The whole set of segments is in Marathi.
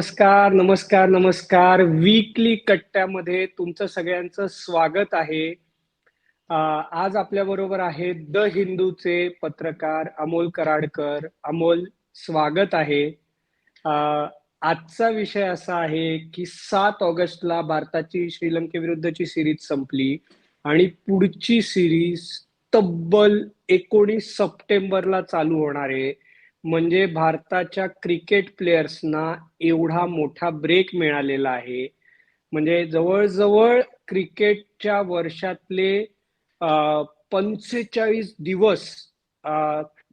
नमस्कार नमस्कार नमस्कार. वीकली कट्ट्यामध्ये तुमचं सगळ्यांचं स्वागत आहे. आज आपल्या बरोबर आहे द हिंदूचे पत्रकार अमोल कराडकर. अमोल स्वागत आहे. आजचा विषय असा आहे की सात ऑगस्टला भारताची श्रीलंकेविरुद्धची सिरीज संपली आणि पुढची सिरीज तब्बल एकोणीस सप्टेंबरला चालू होणार आहे. म्हणजे भारताच्या क्रिकेट प्लेयर्सना एवढा मोठा ब्रेक मिळालेला आहे. म्हणजे जवळजवळ क्रिकेटच्या वर्षातले पंचेचाळीस दिवस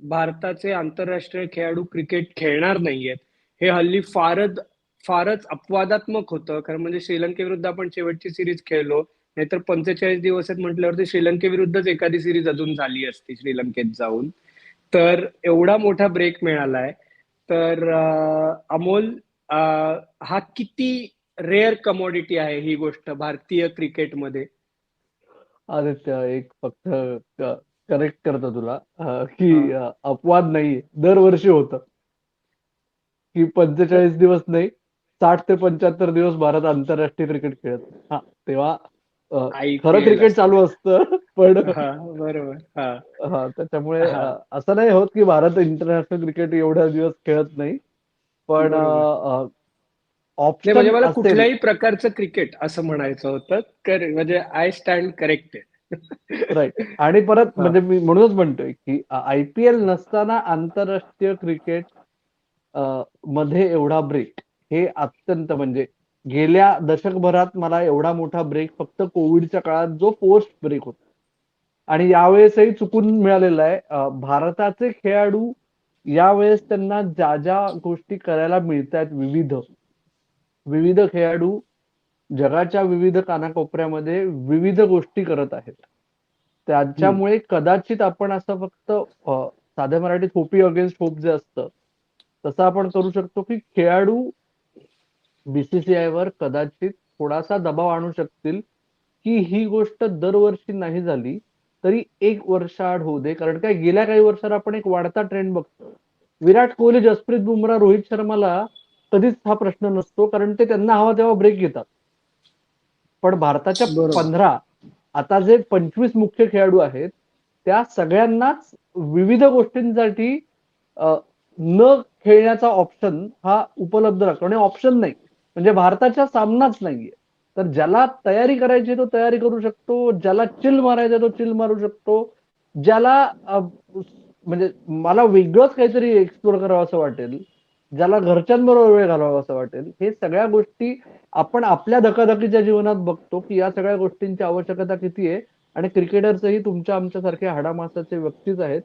भारताचे आंतरराष्ट्रीय खेळाडू क्रिकेट खेळणार नाहीयेत. हे हल्ली फारच फारच अपवादात्मक होतं. कारण म्हणजे श्रीलंकेविरुद्ध आपण शेवटची सिरीज खेळलो नाहीतर पंचेचाळीस दिवस आहेत म्हटल्यावरती श्रीलंकेविरुद्धच एखादी सिरीज अजून झाली असती श्रीलंकेत जाऊन. तर एवढा मोठा ब्रेक मिळालाय. तर अमोल हा किती रेअर कमोडिटी आहे ही गोष्ट भारतीय क्रिकेटमध्ये आदित्य एक फक्त करेक्ट करतो तुला. की अपवाद नाहीये दरवर्षी होतं. की पंचेचाळीस दिवस नाही साठ ते पंच्याहत्तर दिवस भारत आंतरराष्ट्रीय क्रिकेट खेळत. हा तेव्हा खरं क्रिकेट चालू असतं पण हा बरोबर. त्याच्यामुळे असं नाही होत की भारत इंटरनॅशनल क्रिकेट एवढ्या दिवस खेळत नाही पण म्हणजे मला कुठल्याही प्रकारचं क्रिकेट असं म्हणायचं होतं कर म्हणजे आय स्टँड करेक्ट राईट आणि परत. म्हणजे मी म्हणूनच म्हणतोय की आय पी एल नसताना आंतरराष्ट्रीय क्रिकेटमध्ये एवढा ब्रेक हे अत्यंत म्हणजे गेल्या दशकभरात मला एवढा मोठा ब्रेक फक्त कोविडच्या काळात जो पोस्ट ब्रेक होता. आणि यावेळेसही चुकून मिळालेला आहे. भारताचे खेळाडू यावेळेस त्यांना ज्या ज्या गोष्टी करायला मिळत आहेत विविध विविध खेळाडू जगाच्या विविध कानाकोपऱ्यामध्ये विविध गोष्टी करत आहेत. त्याच्यामुळे कदाचित आपण असं फक्त साध्या मराठीत होपी अगेन्स्ट होप जे असतं तसं आपण करू शकतो की खेळाडू बीसीसीआय वर कदाचित थोडासा दबाव आणू शकतील की ही गोष्ट दरवर्षी नाही झाली तरी एक वर्षाआड होऊ दे. कारण काय गेल्या काही वर्षात आपण एक वाढता ट्रेंड बघतो विराट कोहली जसप्रीत बुमराह रोहित शर्माला कधीच हा प्रश्न नसतो कारण ते त्यांना हवा तेव्हा ब्रेक घेतात. पण भारताच्या. पंधरा आता जे पंचवीस मुख्य खेळाडू आहेत त्या सगळ्यांनाच विविध गोष्टींसाठी न खेळण्याचा ऑप्शन हा उपलब्ध राहतो. आणि ऑप्शन नाही. म्हणजे भारताच्या सामनाच नाहीये. तर ज्याला तयारी करायची तो तयारी करू शकतो ज्याला चिल मारायचा तो चिल मारू शकतो ज्याला म्हणजे मला वेगळंच काहीतरी एक्सप्लोर करावं असं वाटेल ज्याला घरच्यांबरोबर वेळ घालवावा असं वाटेल हे सगळ्या गोष्टी आपण आपल्या धकाधकीच्या जीवनात बघतो की या सगळ्या गोष्टींची आवश्यकता किती आहे आणि क्रिकेटर्सही तुमच्या आमच्यासारखे हाडामासाचे व्यक्तीच आहेत.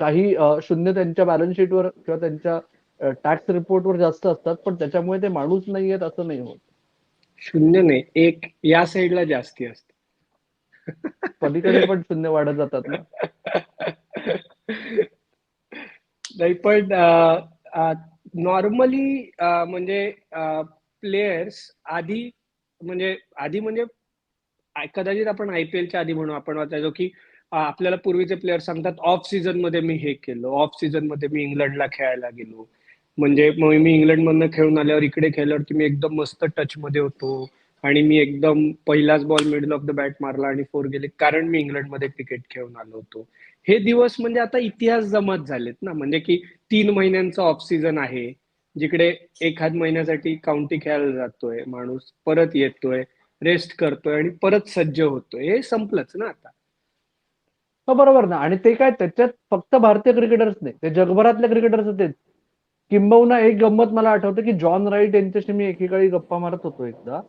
काही शून्य त्यांच्या बॅलन्स शीटवर किंवा त्यांच्या टॅक्स रिपोर्टवर जास्त असतात पण त्याच्यामुळे ते माणूस नाही आहेत असं नाही होत. शून्य नाही एक या साईडला जास्ती असते. पलीकडे पण शून्य वाढत जातात ना. नाही पण नॉर्मली म्हणजे प्लेयर्स आधी म्हणजे आधी म्हणजे कदाचित आपण आय पी एलच्या आधी म्हणू आपण वाचायचो की आपल्याला पूर्वीचे प्लेयर सांगतात ऑफ सीझनमध्ये मी हे केलं ऑफ सीझनमध्ये मी इंग्लंडला खेळायला गेलो. म्हणजे मग मी इंग्लंडमधनं खेळून आल्यावर इकडे खेळल्यावर मी एकदम मस्त टच मध्ये होतो. आणि मी एकदम पहिलाच ball middle of the bat मारला आणि फोर गेले कारण मी इंग्लंडमध्ये क्रिकेट खेळून आलो होतो. हे दिवस म्हणजे आता इतिहास जमत झालेत ना. म्हणजे की तीन महिन्यांचा ऑफ सीझन आहे जिकडे एखाद महिन्यासाठी काउंटी खेळायला जातोय माणूस परत येतोय रेस्ट करतोय आणि परत सज्ज होतोय. हे संपलंच ना आता. हो बरोबर ना. आणि ते काय त्याच्यात फक्त भारतीय क्रिकेटर्स नाही ते जगभरातले क्रिकेटर्स होते. किंबहुना एक गंमत मला आठवतं की जॉन राईट यांच्याशी मी एकेकाळी गप्पा मारत होतो एकदा.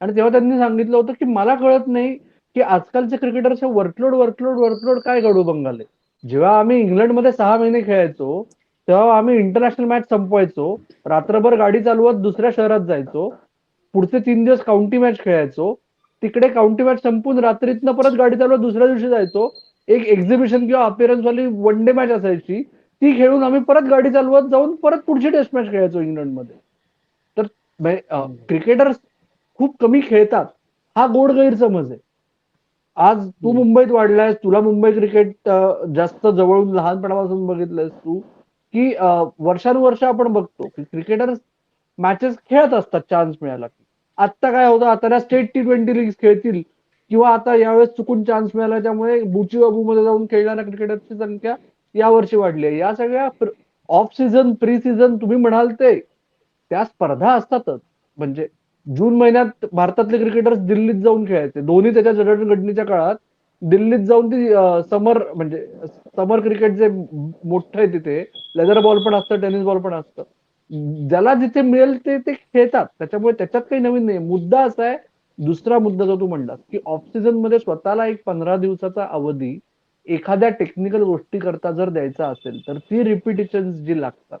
आणि तेव्हा त्यांनी सांगितलं होतं की मला कळत नाही की आजकालचे क्रिकेटर्स वर्कलोड वर्कलोड वर्कलोड काय घडू बंगाले जेव्हा आम्ही इंग्लंडमध्ये सहा महिने खेळायचो तेव्हा आम्ही इंटरनॅशनल मॅच संपवायचो रात्रभर गाडी चालवत दुसऱ्या शहरात जायचो पुढचे तीन दिवस काउंटी मॅच खेळायचो तिकडे काउंटी मॅच संपून रात्रीतनं परत गाडी चालवत दुसऱ्या दिवशी जायचो एक एक्झिबिशन किंवा अपिअरन्स वाली वन डे मॅच असायची ती खेळून आम्ही परत गाडी चालवत जाऊन परत पुढची टेस्ट मॅच खेळायचो इंग्लंडमध्ये. तर क्रिकेटर्स खूप कमी खेळतात. हा गोड गैरसमज आहे. आज तू. मुंबईत वाढलायस तुला मुंबई क्रिकेट जास्त जवळून लहानपणापासून बघितलंयस तू की वर्षानुवर्ष आपण बघतो की क्रिकेटर्स मॅचेस खेळत असतात चान्स मिळाला की आत्ता काय होतं आता त्या स्टेट टी ट्वेंटी लीग खेळतील किंवा आता यावेळेस चुकून चान्स मिळाला त्यामुळे बुची बाबू मध्ये जाऊन खेळणाऱ्या क्रिकेटरची संख्या यावर्षी वाढली आहे. या सगळ्या ऑफ सीझन प्री सीझन तुम्ही म्हणाल ते त्या स्पर्धा असतातच. म्हणजे जून महिन्यात भारतातले क्रिकेटर्स दिल्लीत जाऊन खेळायचे. दोन्ही त्याच्या जडणघडणीच्या काळात दिल्लीत जाऊन ती समर म्हणजे समर क्रिकेट जे मोठं आहे तिथे लेदर बॉल पण असतं टेनिस बॉल पण असतं. ज्याला जिथे मिळेल ते ते खेळतात. त्याच्यामुळे त्याच्यात काही नवीन नाही मुद्दा असा आहे दुसरा मुद्दा जो तू म्हणलास की ऑफ सीझनमध्ये स्वतःला एक पंधरा दिवसाचा अवधी एखाद्या टेक्निकल गोष्टी करता जर द्यायचा असेल तर ती रिपिटेशन जी लागतात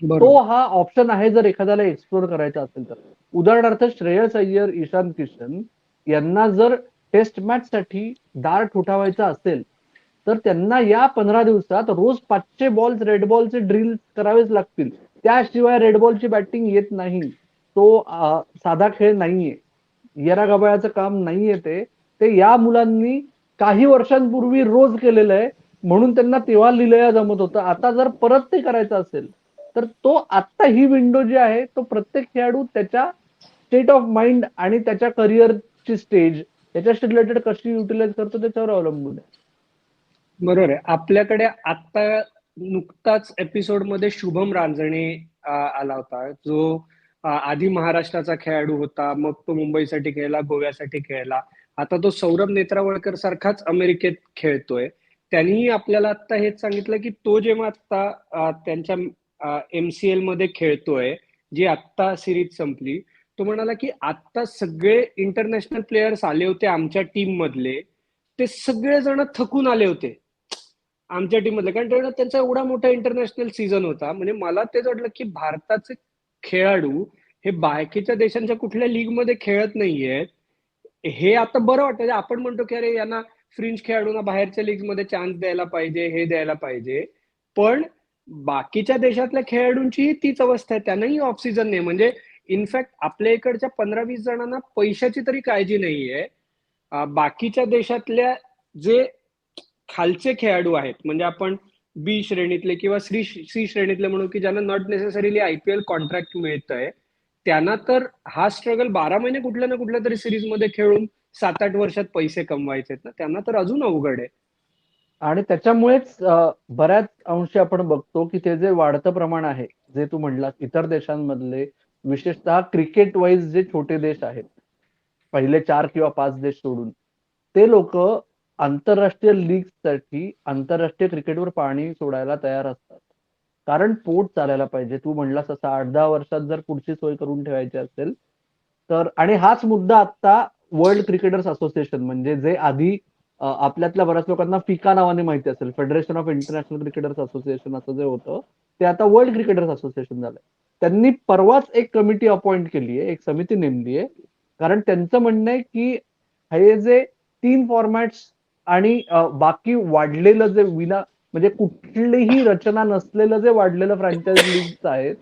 तो हा ऑप्शन आहे जर एखाद्याला एक्सप्लोर करायचा असेल तर. उदाहरणार्थ श्रेयस अय्यर ईशान किशन यांना जर टेस्ट मॅच साठी दार ठोठावायचा असेल तर त्यांना या पंधरा दिवसात रोज पाचशे बॉल्स रेड बॉलचे ड्रिल करावेच लागतील. त्याशिवाय रेड बॉलची बॅटिंग येत नाही. तो साधा खेळ नाहीये. येरा गबाळाचं काम नाहीये ते. ते या मुलांनी काही वर्षांपूर्वी रोज केलेलं आहे म्हणून त्यांना तेव्हा लिलया जमत होतं. आता जर परत ते करायचं असेल तर तो आता ही विंडो जी आहे तो प्रत्येक खेळाडू त्याच्या स्टेट ऑफ माइंड आणि त्याच्या करिअरची स्टेज त्याच्याशी रिलेटेड कशी युटिलाइज करतो त्याच्यावर अवलंबून आहे. बरोबर आहे. आपल्याकडे आता नुकताच एपिसोडमध्ये शुभम रांजणे आला होता. जो आधी महाराष्ट्राचा खेळाडू होता मग तो मुंबईसाठी खेळला गोव्यासाठी खेळला. आता तो सौरभ नेत्रावळकर सारखाच अमेरिकेत खेळतोय. त्यांनीही आपल्याला आता हेच सांगितलं की तो जेव्हा आता त्यांच्या एमसीएलमध्ये खेळतोय जी आत्ता सिरीज संपली तो म्हणाला की आता सगळे इंटरनॅशनल प्लेयर्स आले होते आमच्या टीम मधले ते सगळे जण थकून आले होते आमच्या टीम मधले कारण त्यांचा एवढा मोठा इंटरनॅशनल सीझन होता. म्हणजे मला तेच वाटलं की भारताचे खेळाडू हे बाकीच्या देशांच्या कुठल्या लीगमध्ये खेळत नाहीयेत. हे आता बरं वाटतं. म्हणजे आपण म्हणतो की अरे यांना फ्रिंच खेळाडूंना बाहेरच्या लीगमध्ये चान्स द्यायला पाहिजे हे द्यायला पाहिजे. पण बाकीच्या देशातल्या खेळाडूंचीही तीच अवस्था आहे. त्यांनाही ऑफ सीझन नाही. म्हणजे इनफॅक्ट आपल्या इकडच्या पंधरा वीस जणांना पैशाची तरी काळजी नाहीये. बाकीच्या देशातल्या जे खालचे खेळाडू आहेत म्हणजे आपण बी श्रेणीतले किंवा श्री सी श्रेणीतले म्हणू की ज्यांना नॉट नेसेसरीली आयपीएल कॉन्ट्रॅक्ट मिळत आहे त्यांना तर हा स्ट्रगल बारा महिने कुठल्या ना कुठल्या तरी सिरीजमध्ये खेळून सात आठ वर्षात पैसे कमवायचे ना. त्यांना तर अजून अवघड आहे. आणि त्याच्यामुळेच बऱ्याच अंशी आपण बघतो की ते जे वाढतं प्रमाण आहे जे तू म्हणलास इतर देशांमधले विशेषतः क्रिकेट वाईज जे छोटे देश आहेत पहिले चार किंवा पाच देश सोडून ते लोक आंतरराष्ट्रीय लीगसाठी आंतरराष्ट्रीय क्रिकेटवर पाणी सोडायला तयार असतात. कारण पोट चालायला पाहिजे. तू म्हणलास असं आठ दहा वर्षात जर पुढची सोय करून ठेवायची असेल तर आणि हाच मुद्दा आता वर्ल्ड क्रिकेटर्स असोसिएशन म्हणजे जे आधी आपल्यातल्या बऱ्याच लोकांना फिका नावाने माहिती असेल Federation of International Cricketers Association असं जे होतं ते आता वर्ल्ड क्रिकेटर्स असोसिएशन झालंय. त्यांनी परवाच एक कमिटी अपॉइंट केली आहे एक समिती नेमली आहे कारण त्यांचं म्हणणं आहे की हे जे तीन फॉर्मॅट्स आणि बाकी वाढलेलं जे विना म्हणजे कुठलीही रचना नसलेलं जे वाढलेलं फ्रँचायझ लीग आहेत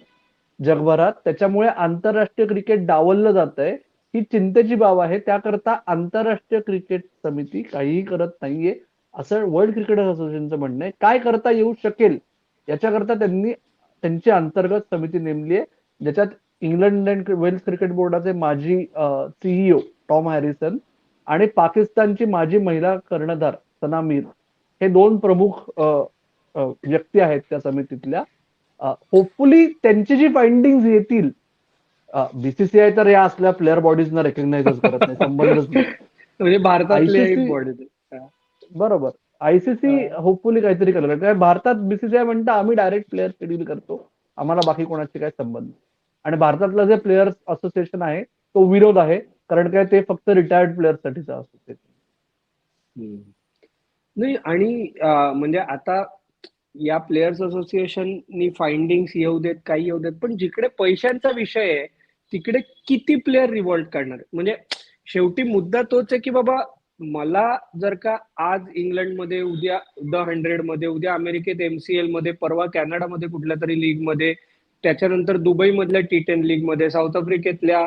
जगभरात त्याच्यामुळे आंतरराष्ट्रीय क्रिकेट डावललं जात आहे ही चिंतेची बाब आहे. त्याकरता आंतरराष्ट्रीय क्रिकेट समिती काहीही करत नाहीये असं वर्ल्ड क्रिकेट असोसिएशनचं म्हणणं आहे. काय करता येऊ शकेल याच्याकरता त्यांनी त्यांची अंतर्गत समिती नेमली आहे. ज्याच्यात इंग्लंड अँड वेल्स क्रिकेट बोर्डाचे माजी सीईओ टॉम हॅरिसन आणि पाकिस्तानची माजी महिला कर्णधार सना मीर हे दोन प्रमुख व्यक्ती आहेत त्या समितीतल्या. होपफुली त्यांची जी फाइंडिंग येतील बीसीसीआय तर या असल्या प्लेअर बॉडीजना रेकग्नाइजच करत नाही संबंधच नाही. म्हणजे बरोबर. आयसीसी होपफुली काहीतरी करणार. कारण भारतात बीसीसीआय म्हणतं आम्ही डायरेक्ट प्लेअर शेड्यूल करतो. आम्हाला बाकी कोणाचे काय संबंध आणि भारतातलं जे प्लेयर्स असोसिएशन आहे तो विरोध आहे. कारण काय ते फक्त रिटायर्ड प्लेअर साठीच असोसिएशन नाही आणि म्हणजे आता या प्लेयर्स असोसिएशननी फाइंडिंग्स येऊ देत काही येऊ देत पण जिकडे पैशांचा विषय आहे तिकडे किती प्लेयर रिवॉल्ट करणार? म्हणजे शेवटी मुद्दा तोच आहे की बाबा मला जर का आज इंग्लंडमध्ये उद्या द हंड्रेडमध्ये उद्या अमेरिकेत एमसीएलमध्ये परवा कॅनडामध्ये कुठल्या तरी लीगमध्ये त्याच्यानंतर दुबई मधल्या टी टेन लीगमध्ये साऊथ आफ्रिकेतल्या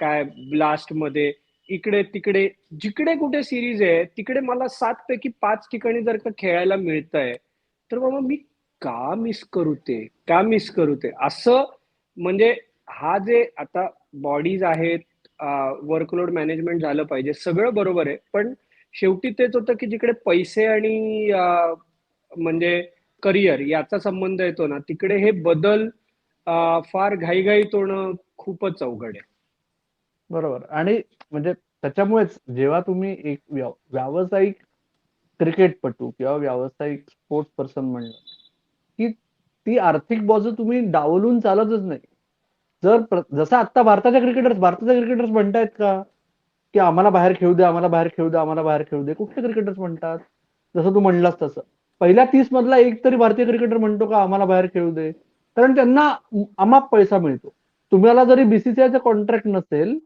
काय ब्लास्टमध्ये इकडे तिकडे जिकडे कुठे सिरीज आहे तिकडे मला सात पैकी पाच ठिकाणी जर का खेळायला मिळत आहे तर बाबा मी का मिस करू ते? का मिस करू ते? असं म्हणजे हा जे आता बॉडीज आहेत वर्कलोड मॅनेजमेंट झालं पाहिजे सगळं बरोबर आहे. पण शेवटी तेच होतं की जिकडे पैसे आणि म्हणजे करिअर याचा संबंध येतो ना तिकडे हे बदल फार घाईघाईत होणं खूपच अवघड आहे. बरोबर. आणि म्हणजे त्याच्यामुळेच जेव्हा तुम्ही एक व्यावसायिक क्रिकेटपटू किंवा व्यावसायिक स्पोर्ट्स पर्सन म्हणलं की ती आर्थिक बाजू तुम्ही डावलून चालतच नाही. जर जसं आता भारताच्या क्रिकेटर्स भारताच्या क्रिकेटर्स म्हणतायत का की आम्हाला बाहेर खेळू दे आम्हाला बाहेर खेळू दे आम्हाला बाहेर खेळू दे कुठले क्रिकेटर्स म्हणतात? जसं तू म्हणलास तसं. पहिल्या तीस मधला एक तरी भारतीय क्रिकेटर म्हणतो का आम्हाला बाहेर खेळू दे. कारण त्यांना अमाप पैसा मिळतो. तुम्हाला जरी बीसीसीआयचा कॉन्ट्रॅक्ट नसेल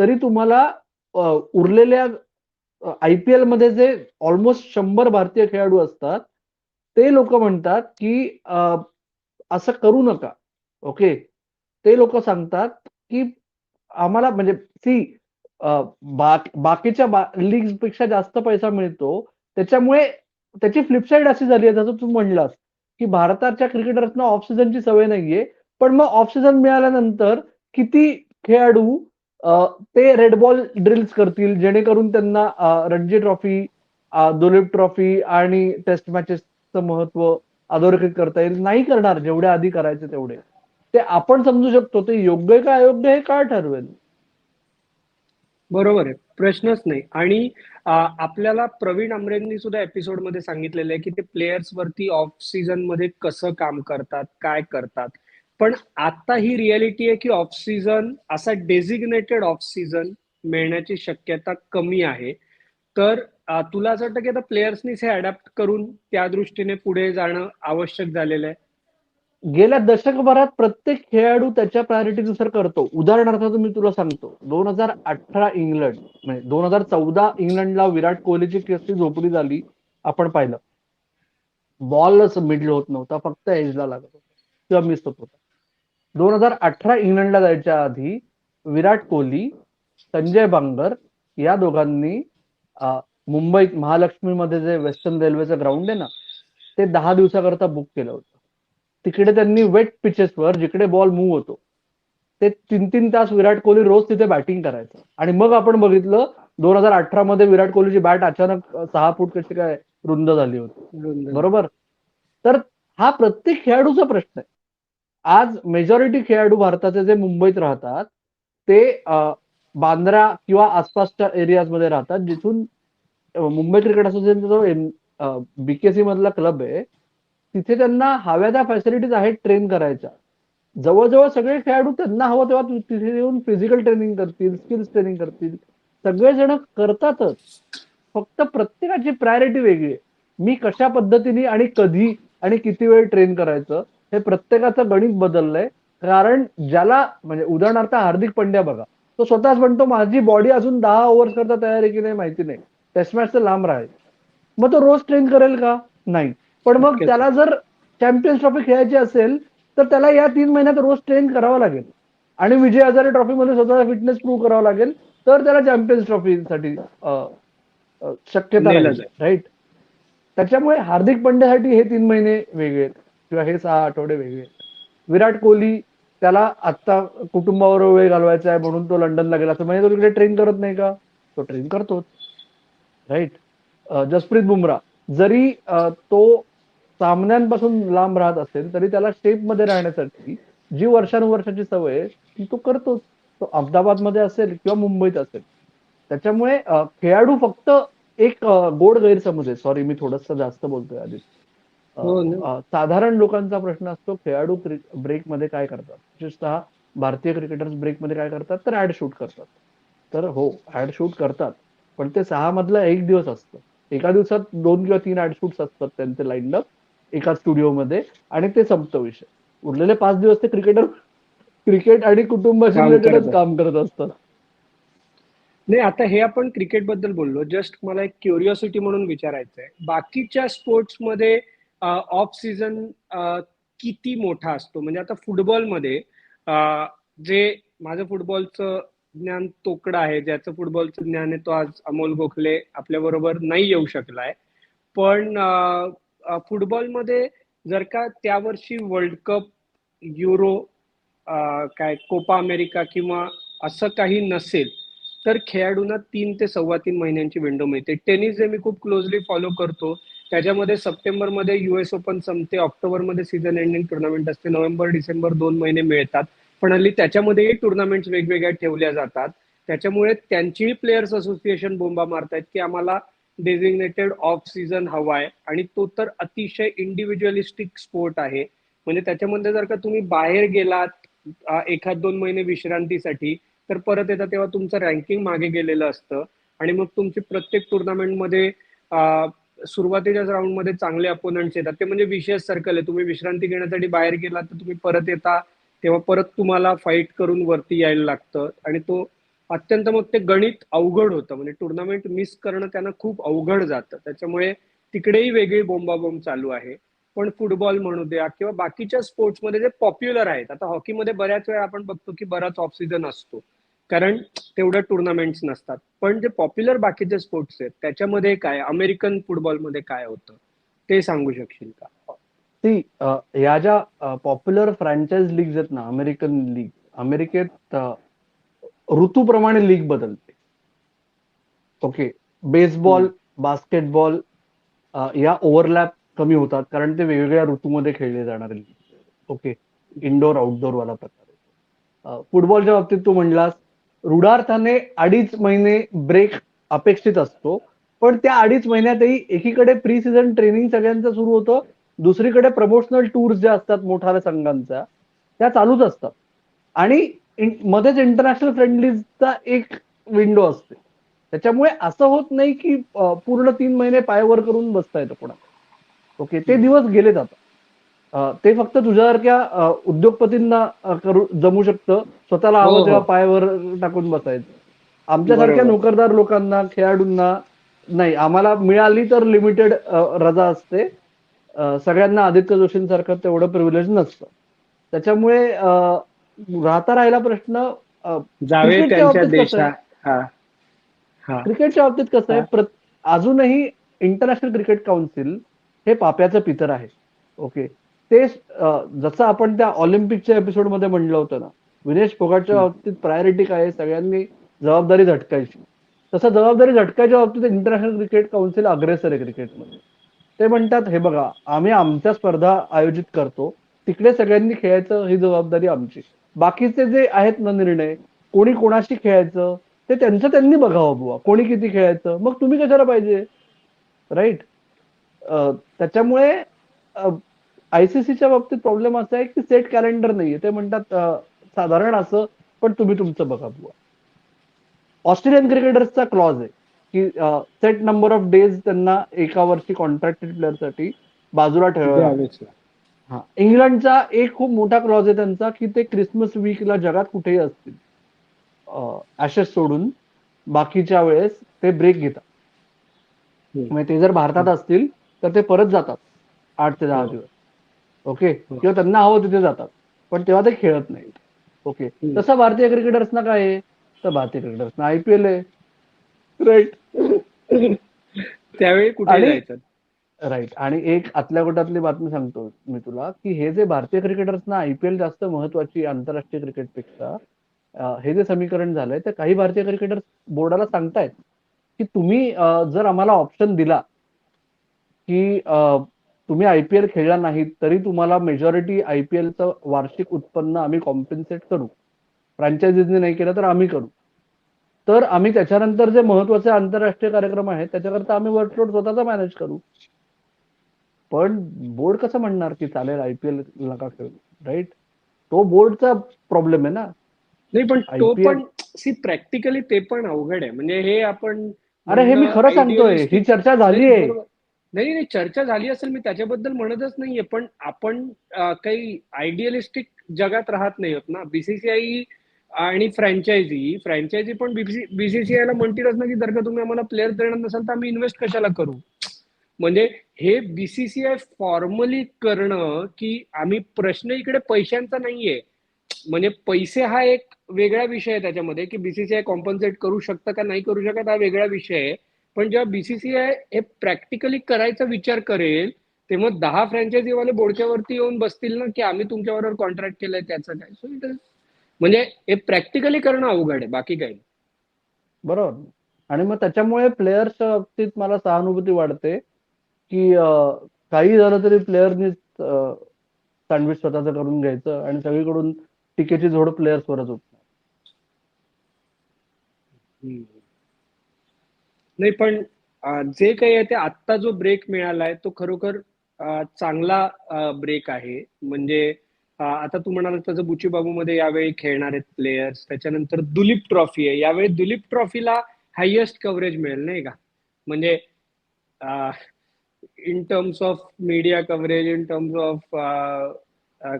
तरी तुम्हाला उरलेल्या आय पी एलमध्ये जे ऑलमोस्ट शंभर भारतीय खेळाडू असतात ते लोक म्हणतात की असं करू नका. ओके? ते लोक सांगतात की आम्हाला म्हणजे सी बाकीच्या लीगपेक्षा जास्त पैसा मिळतो. त्याच्यामुळे त्याची फ्लिपसाईड अशी झाली आहे जसं तू म्हणलास की भारताच्या क्रिकेटर्सना ऑफ सीझनची सवय नाहीये. पण मग ऑफ सीझन मिळाल्यानंतर किती खेळाडू ते रेड बॉल ड्रिल्स करतील जेणेकरून त्यांना रणजी ट्रॉफी अ, दुलीप ट्रॉफी आणि टेस्ट मॅचेसचं महत्त्व अधोरेखित करता येईल. नाही करणार जेवढे आधी करायचे तेवढे. ते आपण समजू शकतो ते योग्य का अयोग्य हे काय ठरवेल? बरोबर आहे. प्रश्नच नाही. आणि आपल्याला प्रवीण आमरेंनी सुद्धा एपिसोडमध्ये सांगितलेलं आहे की ते प्लेयर्स वरती ऑफ सीझनमध्ये कसं काम करतात काय करतात. पण आता ही रियालिटी आहे की ऑफ सीझन असा डेझिग्नेटेड ऑफ सीझन मिळण्याची शक्यता कमी आहे. तर तुला असं वाटतं की आता प्लेयर्सनीच हे अडॅप्ट करून त्या दृष्टीने पुढे जाणं आवश्यक झालेलं आहे? गेल्या दशकभरात प्रत्येक खेळाडू त्याच्या प्रायोरिटीनुसार करतो. उदाहरणार्थ मी तुला सांगतो. दोन हजार अठरा इंग्लंड म्हणजे दोन हजार चौदा इंग्लंडला विराट कोहलीची किस्ती झोपडी झाली आपण पाहिलं. बॉलच मिडल होत नव्हता फक्त एजला लागत होता. किंवा मिस होत होता. दोन हजार अठरा इंग्लंडला जायच्या आधी विराट कोहली संजय बांगर या दोघांनी मुंबईत महालक्ष्मीमध्ये जे वेस्टर्न रेल्वेचं ग्राउंड आहे ना ते दहा दिवसाकरता बुक केलं होतं. तिकडे त्यांनी वेट पिचेसवर जिकडे बॉल मूव्ह होतो ते तीन तीन तास विराट कोहली रोज तिथे बॅटिंग करायचं. आणि मग आपण बघितलं दोन हजार अठरा मध्ये विराट कोहलीची बॅट अचानक सहा फूट कशी काय रुंद झाली होती. बरोबर? तर हा प्रत्येक खेळाडूचा प्रश्न आहे. आज मेजॉरिटी खेळाडू भारताचे जे मुंबईत राहतात ते बांद्रा किंवा आसपासच्या एरियाजमध्ये राहतात जिथून मुंबई क्रिकेट असोसिएशनचा जो बीकेसी मधला क्लब आहे तिथे त्यांना हव्या त्या फॅसिलिटीज आहेत ट्रेन करायच्या. जवळजवळ सगळे खेळाडू त्यांना हवं तेव्हा तिथे येऊन फिजिकल ट्रेनिंग करतील स्किल्स ट्रेनिंग करतील. सगळेजण करतातच. फक्त प्रत्येकाची प्रायोरिटी वेगळी आहे. मी कशा पद्धतीने आणि कधी आणि किती वेळ ट्रेन करायचं हे प्रत्येकाचं गणित बदललंय. कारण ज्याला म्हणजे उदाहरणार्थ हार्दिक पंड्या बघा. तो स्वतःच म्हणतो माझी बॉडी अजून दहा ओव्हर्स करता तयार आहे की नाही माहिती नाही. टेस्ट मॅच तर लांब राहील. मग तो रोज ट्रेन करेल का? नाही. पण मग. त्याला जर चॅम्पियन्स ट्रॉफी खेळायची असेल तर त्याला या तीन महिन्यात रोज ट्रेन करावं लागेल. आणि विजय हजारे ट्रॉफी मध्ये स्वतःचा फिटनेस प्रूव्ह करावा लागेल तर त्याला चॅम्पियन्स ट्रॉफीसाठी शक्यता राईट त्याच्यामुळे हार्दिक पंड्यासाठी हे तीन महिने वेगळे किंवा हे सहा आठवडे वेगळे. विराट कोहली त्याला आता कुटुंबावर वेळ घालवायचा आहे म्हणून तो लंडनला गेला. तर म्हणजे तो तिकडे ट्रेन करत नाही का? तो ट्रेन करतोच. राईट जसप्रीत बुमरा जरी तो सामन्यांपासून लांब राहत असेल तरी त्याला स्टेपमध्ये राहण्यासाठी जी वर्षानुवर्षाची सवय आहे ती तो करतोच. तो अहमदाबादमध्ये असेल किंवा मुंबईत असेल. त्याच्यामुळे खेळाडू फक्त एक गोड गैरसमज आहे. सॉरी मी थोडस जास्त बोलतोय आधी साधारण लोकांचा प्रश्न असतो खेळाडू ब्रेकमध्ये काय करतात? विशेषतः भारतीय क्रिकेटर्स ब्रेकमध्ये काय करतात? तर ऍड शूट करतात. तर हो ऍड शूट करतात. पण ते सहा मधला एक दिवस असतं. एका दिवसात दोन किंवा तीन ऍड शूट्स असतात त्यांचे लाईन अप एका स्टुडिओमध्ये आणि ते संपतं विषय. उरलेले पाच दिवस ते क्रिकेटर क्रिकेट आणि कुटुंबाशी रिलेटेडच. काम करत असतात. नाही आता हे आपण क्रिकेटबद्दल बोललो. जस्ट मला एक क्युरिओसिटी म्हणून विचारायचं आहे बाकीच्या स्पोर्ट्समध्ये ऑफ सीझन किती मोठा असतो? म्हणजे आता फुटबॉलमध्ये जे माझं फुटबॉलचं ज्ञान तोकडं आहे ज्याचं फुटबॉलचं ज्ञान आहे तो आज अमोल गोखले आपल्या बरोबर नाही येऊ शकलाय. पण फुटबॉलमध्ये जर का त्या वर्षी वर्ल्ड कप युरो काय कोपा अमेरिका किंवा असं काही नसेल तर खेळाडूंना तीन ते सव्वा तीन महिन्यांची विंडो मिळते. टेनिस जे मी खूप क्लोजली फॉलो करतो. त्याच्यामध्ये सप्टेंबरमध्ये युएस ओपन संपते ऑक्टोबरमध्ये सीझन एंडिंग टुर्नामेंट असते नोव्हेंबर डिसेंबर दोन महिने मिळतात. पण हल्ली त्याच्यामध्येही टुर्नामेंट्स वेगवेगळ्या ठेवल्या जातात. त्याच्यामुळे त्यांचीही प्लेयर्स असोसिएशन बोंबा मारतायत की आम्हाला डेझिग्नेटेड ऑफ सीझन हवाय. आणि तो तर अतिशय इंडिव्हिज्युअलिस्टिक स्पोर्ट आहे. म्हणजे त्याच्यामध्ये जर का तुम्ही बाहेर गेलात एखाद दोन महिने विश्रांतीसाठी तर परत येतात तेव्हा तुमचं रँकिंग मागे गेलेलं असतं. आणि मग तुमची प्रत्येक टुर्नामेंटमध्ये सुरुवातीच्याच राऊंडमध्ये चांगले अपोनंट्स येतात. ते म्हणजे विशेष सर्कल आहे. तुम्ही विश्रांती घेण्यासाठी बाहेर गेलात तर तुम्ही परत येता. तेव्हा परत तुम्हाला फाईट करून वरती यायला लागतं. आणि तो अत्यंत मग ते गणित अवघड होतं. म्हणजे टुर्नामेंट मिस करणं त्यांना खूप अवघड जातं. त्याच्यामुळे तिकडेही वेगळी बोंबाबोंब चालू आहे. पण फुटबॉल म्हणू द्या किंवा बाकीच्या स्पोर्ट्समध्ये जे पॉप्युलर आहेत. आता हॉकीमध्ये बऱ्याच वेळा आपण बघतो की बराच ऑफ सीझन असतो. कारण तेवढ्या टुर्नामेंट्स नसतात. पण जे पॉप्युलर बाकीचे स्पोर्ट्स आहेत त्याच्यामध्ये काय? अमेरिकन फुटबॉलमध्ये काय होतं? ते सांगू शकशील का? ती या ज्या पॉप्युलर फ्रँचाइज लीग आहेत ना अमेरिकन लीग अमेरिकेत ऋतूप्रमाणे लीग बदलते. ओके बेसबॉल बास्केटबॉल या ओव्हरलॅप कमी होतात कारण ते वेगवेगळ्या ऋतूमध्ये खेळले जाणारे लीग ओके इंडोर आउटडोर वाला प्रकार फुटबॉलच्या बाबतीत तू म्हणलास रुढार्थाने अडीच महिने ब्रेक अपेक्षित असतो. पण त्या अडीच महिन्यातही एकीकडे प्री सीझन ट्रेनिंग सगळ्यांचं सुरू होतं. दुसरीकडे प्रमोशनल टूर्स ज्या असतात मोठ्या संघांच्या त्या चालूच असतात. आणि मध्येच इंटरनॅशनल फ्रेंडलीजचा एक विंडो असते. त्याच्यामुळे असं होत नाही की पूर्ण तीन महिने पायावर करून बसता येतं कोणा ओके ते दिवस गेले जातात ते फक्त तुझ्यासारख्या उद्योगपतींना करू जमू शकतं. स्वतःला हो, हवं हो. तेव्हा पायावर टाकून बसायचं. आमच्यासारख्या. नोकरदार लोकांना खेळाडूंना नाही. आम्हाला मिळाली तर लिमिटेड रजा असते. सगळ्यांना आदित्य जोशींसारखं तेवढं प्रिव्हिलेज नसतं. त्याच्यामुळे राहता राहिला प्रश्न क्रिकेटच्या बाबतीत कसं आहे? हा. हा. हा. अजूनही इंटरनॅशनल क्रिकेट काउन्सिल हे पाप्याचं पितर आहे. ओके? ते जसं आपण त्या ऑलिम्पिकच्या एपिसोडमध्ये म्हणलं होतं ना विनेश फोगाटच्या. बाबतीत प्रायोरिटी काय आहे? सगळ्यांनी जबाबदारी झटकायची. तसं जबाबदारी झटकायच्या बाबतीत इंटरनॅशनल क्रिकेट काउन्सिल अग्रेसर आहे क्रिकेटमध्ये. ते म्हणतात हे बघा आम्ही आमच्या स्पर्धा आयोजित करतो तिकडे सगळ्यांनी खेळायचं ही जबाबदारी आमची. बाकीचे जे आहेत ना निर्णय कोणी कोणाशी खेळायचं ते त्यांचं त्यांनी बघावं बुवा. कोणी किती खेळायचं मग तुम्ही कशाला पाहिजे? राईट त्याच्यामुळे आयसीसीच्या बाबतीत प्रॉब्लेम असा आहे की सेट कॅलेंडर नाहीये. ते म्हणतात साधारण असं पण तुम्ही तुमचं बघा बुवा. ऑस्ट्रेलियन क्रिकेटर्सचा क्लॉज आहे की सेट नंबर ऑफ डेज त्यांना एका वर्षी कॉन्ट्रॅक्टेड प्लेअरसाठी बाजूला ठेवावं. हा. इंग्लंडचा एक खूप मोठा क्लॉज आहे त्यांचा की ते क्रिसमस वीकला जगात कुठेही असतील. ऍशेस सोडून बाकीच्या वेळेस ते ब्रेक घेतात. म्हणजे ते जर भारतात असतील तर ते परत जातात आठ ते दहा हो. दिवस. ओके. किंवा त्यांना हवं तिथे जातात. पण तेव्हा ते खेळत नाहीत. ओके. तसं भारतीय क्रिकेटर्सना काय आहे? तर भारतीय क्रिकेटर्सना आयपीएल आहे. राईट त्यावेळी कुठे जायचं? राईट आणि एक आतल्या गटातली बातमी सांगतो मी तुला की हे जे भारतीय क्रिकेटर्सना आयपीएल जास्त महत्वाची आंतरराष्ट्रीय क्रिकेटपेक्षा हे जे समीकरण झालंय तर काही भारतीय क्रिकेटर्स बोर्डाला सांगतायत की तुम्ही जर आम्हाला ऑप्शन दिला की तुम्ही आयपीएल खेळला नाहीत तरी तुम्हाला मेजॉरिटी आयपीएलचं वार्षिक उत्पन्न आम्ही कॉम्पेन्सेट करू. फ्रँचायझीजने नाही केलं तर आम्ही करू. तर आम्ही त्याच्यानंतर जे महत्त्वाचे आंतरराष्ट्रीय कार्यक्रम आहेत त्याच्याकरता आम्ही वर्कलोड स्वतःचा मॅनेज करू. पण बोर्ड कसं म्हणणार की चालेल आयपीएल नका खेळू राईट तो बोर्डचा प्रॉब्लेम आहे ना. नाही पण तो पण सी प्रॅक्टिकली ते पण अवघड आहे. म्हणजे हे आपण अरे हे मी खरं सांगतोय ही चर्चा झाली आहे. नाही नाही चर्चा झाली असेल मी त्याच्याबद्दल म्हणतच नाहीये पण आपण काही आयडियलिस्टिक जगात राहत नाही होत ना. बीसीसीआय आणि फ्रँचायझी फ्रँचायझी पण बीसीसीआय ला म्हणतीलच ना की जर का तुम्ही आम्हाला प्लेअर देणार नसाल तर आम्ही इन्व्हेस्ट कशाला करू? म्हणजे हे बीसीसीआय फॉर्मली करणं की आम्ही प्रश्न इकडे पैशांचा नाहीये. म्हणजे पैसे हा एक वेगळा विषय आहे त्याच्यामध्ये की बीसीसीआय कॉम्पन्सेट करू शकतं का नाही करू शकत हा वेगळा विषय आहे. पण जेव्हा बीसीसीआय हे प्रॅक्टिकली करायचा विचार करेल ते मग दहा फ्रँचायझी वाले बोडक्यावरती येऊन बसतील ना की आम्ही तुमच्याबरोबर कॉन्ट्रॅक्ट केलंय त्याचं काय? सो इट इज म्हणजे हे प्रॅक्टिकली करणं अवघड आहे बाकी काही बरोबर. आणि मग त्याच्यामुळे प्लेयर्सच्या बाबतीत मला सहानुभूती वाढते की काही झालं तरी प्लेयरनीच सँडविच स्वतःच करून घ्यायचं आणि सगळीकडून टीकेची झोड प्लेयर्सवरच उठणार. नाही पण जे काही आहे ते आत्ता जो ब्रेक मिळालाय तो खरोखर चांगला ब्रेक आहे. म्हणजे आता तू म्हणाल तसं बुचीबाबू मध्ये यावेळी खेळणार आहेत प्लेयर्स त्याच्यानंतर दुलीप ट्रॉफी आहे. यावेळी दुलीप ट्रॉफीला हायएस्ट कव्हरेज मिळेल नाही का? म्हणजे in terms of media coverage in terms of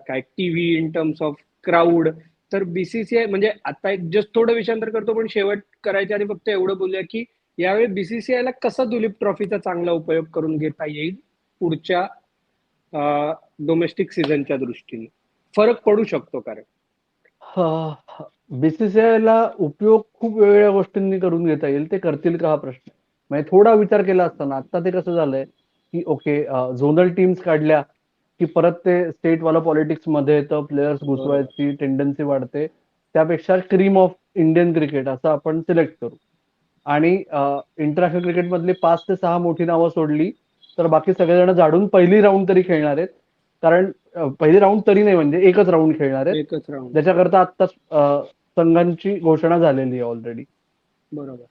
काय TV in terms of crowd तर बीसीसीआय म्हणजे आता एक जस्ट थोडं विषयांतर करतो पण शेवट करायच्या आणि फक्त एवढं बोलूया की यावेळी बीसीसीआय ला कसा दुलीप ट्रॉफीचा चांगला उपयोग करून घेता येईल पुढच्या डोमेस्टिक सीझनच्या दृष्टीने? फरक पडू शकतो कारण. बीसीसीआय ला उपयोग खूप वेगवेगळ्या गोष्टींनी करून घेता येईल. ते करतील का हा प्रश्न? म्हणजे थोडा विचार केला असताना आता ते कसं झालंय की ओके झोनल टीम्स काढल्या की परत ते स्टेट वाला पॉलिटिक्समध्ये येतं प्लेयर्स घुसवायची टेंडन्सी वाढते. त्यापेक्षा क्रीम ऑफ इंडियन क्रिकेट असं आपण सिलेक्ट करू. आणि इंटरनॅशनल क्रिकेट मधली पाच ते सहा मोठी नावं सोडली तर बाकी सगळेजण झाडून पहिली राऊंड तरी खेळणार आहेत. कारण पहिली राऊंड तरी नाही म्हणजे एकच राऊंड खेळणार आहेत. एकच राऊंड ज्याच्याकरता आता संघांची घोषणा झालेली आहे ऑलरेडी बरोबर.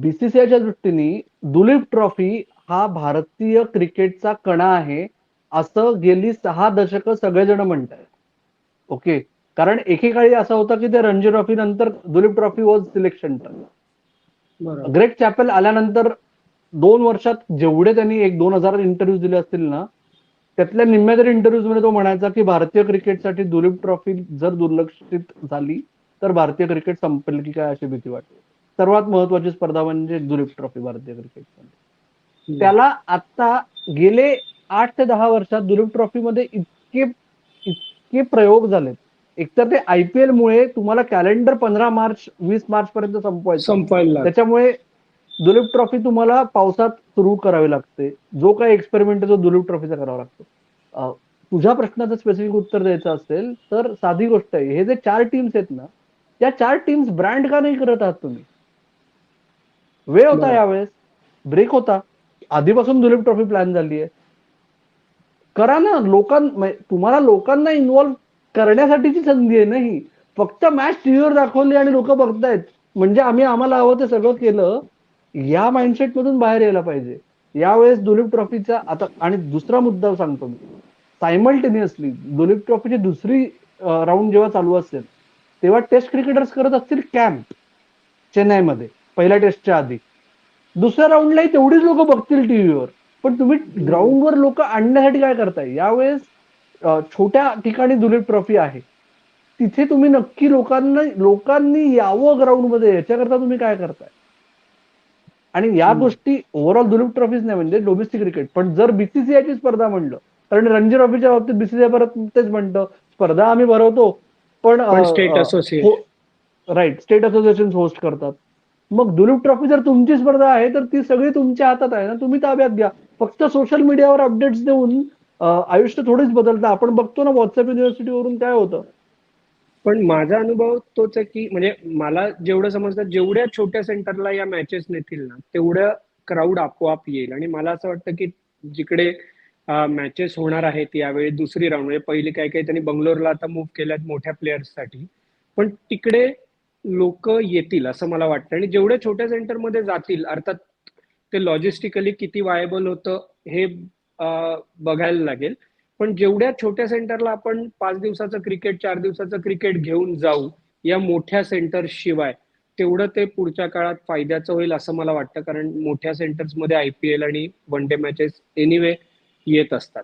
बीसीसीआयच्या दृष्टीने दुलीप ट्रॉफी हा भारतीय क्रिकेटचा कणा आहे असं गेली सहा दशकं सगळेजण म्हणतात ओके? कारण एकेकाळी असं होतं की ते रणजी ट्रॉफी नंतर Duleep trophy was selection turn Greg Chappell आल्यानंतर दोन वर्षात जेवढे त्यांनी एक दोन हजार इंटरव्ह्यूज दिले असतील ना त्यातल्या निम्म्या तरी इंटरव्ह्यूजमध्ये तो म्हणायचा की भारतीय क्रिकेटसाठी दुलीप ट्रॉफी जर दुर्लक्षित झाली तर भारतीय क्रिकेट संपेल की काय अशी भीती वाटते? सर्वात महत्वाची स्पर्धा म्हणजे दुलीप ट्रॉफी भारतीय क्रिकेटमध्ये. त्याला आता गेले आठ ते दहा वर्षात दुलीप ट्रॉफी मध्ये इतके इतके प्रयोग झालेत. एकतर ते आयपीएल मुळे तुम्हाला कॅलेंडर पंधरा मार्च वीस मार्च पर्यंत संपवायचं. संपायला लागलं. त्याच्यामुळे दुलीप ट्रॉफी तुम्हाला पावसात सुरू करावी लागते. जो काही एक्सपेरिमेंट आहे तो दुलीप ट्रॉफीचा करावा लागतो. तुझ्या प्रश्नाचं स्पेसिफिक उत्तर द्यायचं असेल तर साधी गोष्ट आहे. हे जे चार टीम्स आहेत ना त्या चार टीम्स ब्रँड का नाही करत आहात तुम्ही? वेळ होता. यावेळेस. ब्रेक होता. आधीपासून दुलीप ट्रॉफी प्लॅन झाली आहे करा ना लोकां म्हणजे तुम्हाला लोकांना इन्व्हॉल्व करण्यासाठीची संधी आहे नाही. फक्त मॅच टीव्हीवर दाखवली आणि लोक बघतायत. म्हणजे आम्ही आम्हाला हवं ते सगळं केलं या माइंडसेट मधून बाहेर यायला पाहिजे. यावेळेस दुलीप ट्रॉफीचा आता आणि दुसरा मुद्दा सांगतो मी. सायमल्टेनियसली दुलीप ट्रॉफीची दुसरी राऊंड जेव्हा चालू असेल तेव्हा टेस्ट क्रिकेटर्स करत असतील कॅम्प चेन्नईमध्ये पहिल्या टेस्टच्या आधी. दुसऱ्या राऊंडलाही तेवढीच लोक बघतील टीव्हीवर पण तुम्ही ग्राउंडवर लोक आणण्यासाठी काय करताय? यावेळेस छोट्या ठिकाणी दुलीप ट्रॉफी आहे. तिथे तुम्ही नक्की लोकांना लोकांनी यावं ग्राउंडमध्ये याच्याकरता तुम्ही काय करताय? आणि या. गोष्टी ओव्हरऑल दुलीप ट्रॉफीच नाही म्हणजे डोमेस्टिक क्रिकेट पण जर बीसीसीआयची स्पर्धा म्हणलं कारण रणजी ट्रॉफीच्या बाबतीत बीसीसीआय परत तेच म्हणतं स्पर्धा आम्ही भरवतो पण state association right state association host करतात. मग दुलीप ट्रॉफी जर तुमची स्पर्धा आहे तर ती सगळी तुमच्या हातात आहे ना तुम्ही ताब्यात घ्या. फक्त सोशल मीडियावर अपडेट्स देऊन आयुष्य थोडीच बदलतं. आपण बघतो ना व्हॉट्सअप युनिव्हर्सिटीवरून काय होतं? पण माझा अनुभव तोच आहे की म्हणजे मला जेवढं समजतं जेवढ्या छोट्या सेंटरला या मॅचेस नेतील ना तेवढ्या क्राऊड आपोआप येईल. आणि मला असं वाटतं की जिकडे मॅचेस होणार आहेत यावेळी दुसरी राऊंड म्हणजे पहिली काय काय त्यांनी बंगलोरला आता मूव्ह केल्यात मोठ्या प्लेयर्ससाठी पण तिकडे लोक येतील असं मला वाटतं. आणि जेवढ्या छोट्या सेंटरमध्ये जातील अर्थात ते लॉजिस्टिकली किती वायबल होतं हे बघायला लागेल. पण जेवढ्या छोट्या सेंटरला आपण पाच दिवसाचं क्रिकेट चार दिवसाचं क्रिकेट घेऊन जाऊ या मोठ्या सेंटर शिवाय तेवढं ते पुढच्या काळात फायद्याचं होईल असं मला वाटतं. कारण मोठ्या सेंटर्समध्ये आयपीएल आणि वन डे मॅचेस एनिवे येत असतात.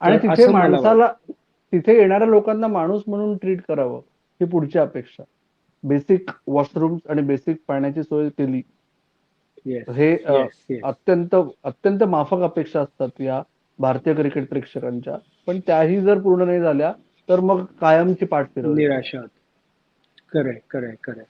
आणि तिथे माणसाला तिथे येणाऱ्या लोकांना माणूस म्हणून ट्रीट करावं ही पुढची अपेक्षा. बेसिक वॉशरूम आणि बेसिक पाण्याची सोय केली हे. अत्यंत अत्यंत माफक अपेक्षा असतात या भारतीय क्रिकेट प्रेक्षकांच्या. पण त्याही जर पूर्ण नाही झाल्या तर मग कायमची पाठ फिरवली निराशा खरंय खरंय खरंय.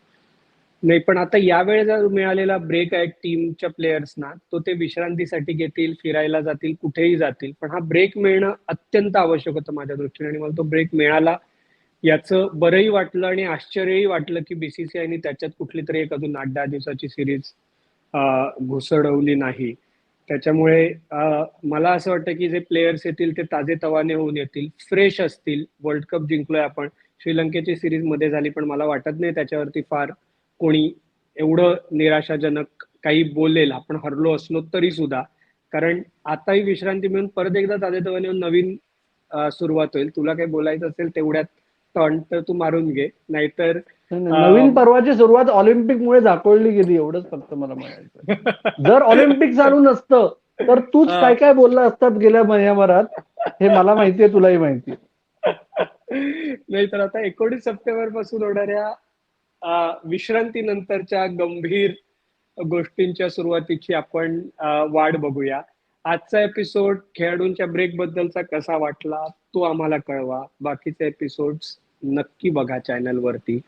नाही पण आता यावेळेस जर मिळालेला ब्रेक आहे टीमच्या प्लेयर्सना तो ते विश्रांतीसाठी घेतील फिरायला जातील कुठेही जातील. पण हा ब्रेक मिळणं अत्यंत आवश्यक होतं माझ्या दृष्टीने आणि मला तो ब्रेक मिळाला याचं बरंही वाटलं आणि आश्चर्यही वाटलं की बीसीसीआयने त्याच्यात कुठली तरी एक अजून आठ दहा दिवसाची सिरीज घुसडवली नाही. त्याच्यामुळे मला असं वाटतं की जे प्लेयर्स येतील ते ताजे तवाने होऊन येतील. फ्रेश असतील. वर्ल्ड कप जिंकलोय आपण. श्रीलंकेची सिरीजमध्ये झाली पण मला वाटत नाही त्याच्यावरती फार कोणी एवढं निराशाजनक काही बोलेल. आपण हरलो असलो तरी सुद्धा. कारण आताही विश्रांती मिळून परत एकदा ताजेतवाने येऊन नवीन सुरुवात होईल. तुला काही बोलायचं असेल तेवढ्यात टॉन तर तू मारून घे. नाहीतर नवीन पर्वाची सुरुवात ऑलिम्पिक मुळे झाकोळली गेली एवढंच फक्त मला म्हणायचं जर ऑलिम्पिक चालू नसतं तर तूच. काय काय बोलला असतात गेल्या महिन्याभरात हे मला माहितीये तुलाही माहितीये नाही तर आता एकोणीस सप्टेंबरपासून होणाऱ्या विश्रांतीनंतरच्या गंभीर गोष्टींच्या सुरुवातीची आपण वाट बघूया. आजचा एपिसोड खेळाडूंच्या ब्रेक बद्दलचा कसा वाटला तो आम्हाला कळवा. बाकीचे एपिसोड्स नक्की बघा चॅनल वरती.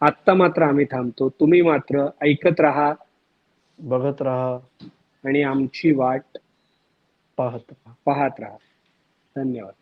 आत्ता मात्र आम्ही थांबतो. तुम्ही मात्र ऐकत राहा. बघत राहा. आणि आमची वाट पाहत पाहत राहा. धन्यवाद.